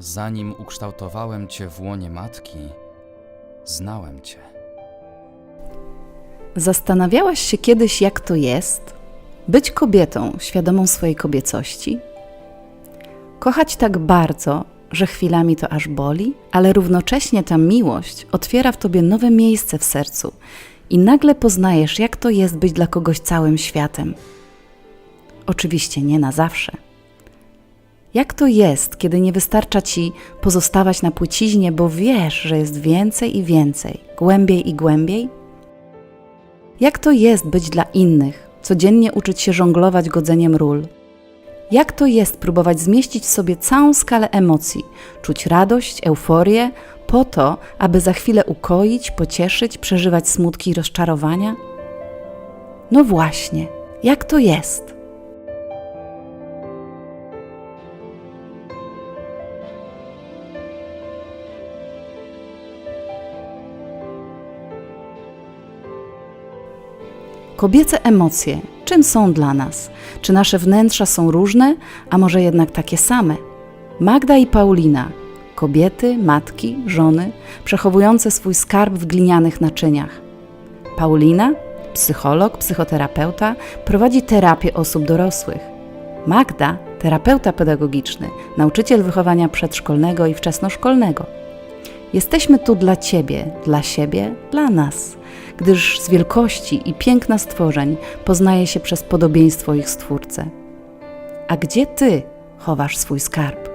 Zanim ukształtowałem Cię w łonie matki, znałem Cię. Zastanawiałaś się kiedyś, jak to jest być kobietą świadomą swojej kobiecości? Kochać tak bardzo, że chwilami to aż boli, ale równocześnie ta miłość otwiera w tobie nowe miejsce w sercu i nagle poznajesz, jak to jest być dla kogoś całym światem. Oczywiście nie na zawsze. Jak to jest, kiedy nie wystarcza ci pozostawać na płciźnie, bo wiesz, że jest więcej i więcej, głębiej i głębiej? Jak to jest być dla innych, codziennie uczyć się żonglować godzeniem ról? Jak to jest próbować zmieścić w sobie całą skalę emocji, czuć radość, euforię, po to, aby za chwilę ukoić, pocieszyć, przeżywać smutki i rozczarowania? No właśnie, jak to jest? Kobiece emocje, czym są dla nas? Czy nasze wnętrza są różne, a może jednak takie same? Magda i Paulina, kobiety, matki, żony, przechowujące swój skarb w glinianych naczyniach. Paulina, psycholog, psychoterapeuta, prowadzi terapię osób dorosłych. Magda, terapeuta pedagogiczny, nauczyciel wychowania przedszkolnego i wczesnoszkolnego. Jesteśmy tu dla Ciebie, dla siebie, dla nas, gdyż z wielkości i piękna stworzeń poznaje się przez podobieństwo ich Stwórcę. A gdzie Ty chowasz swój skarb?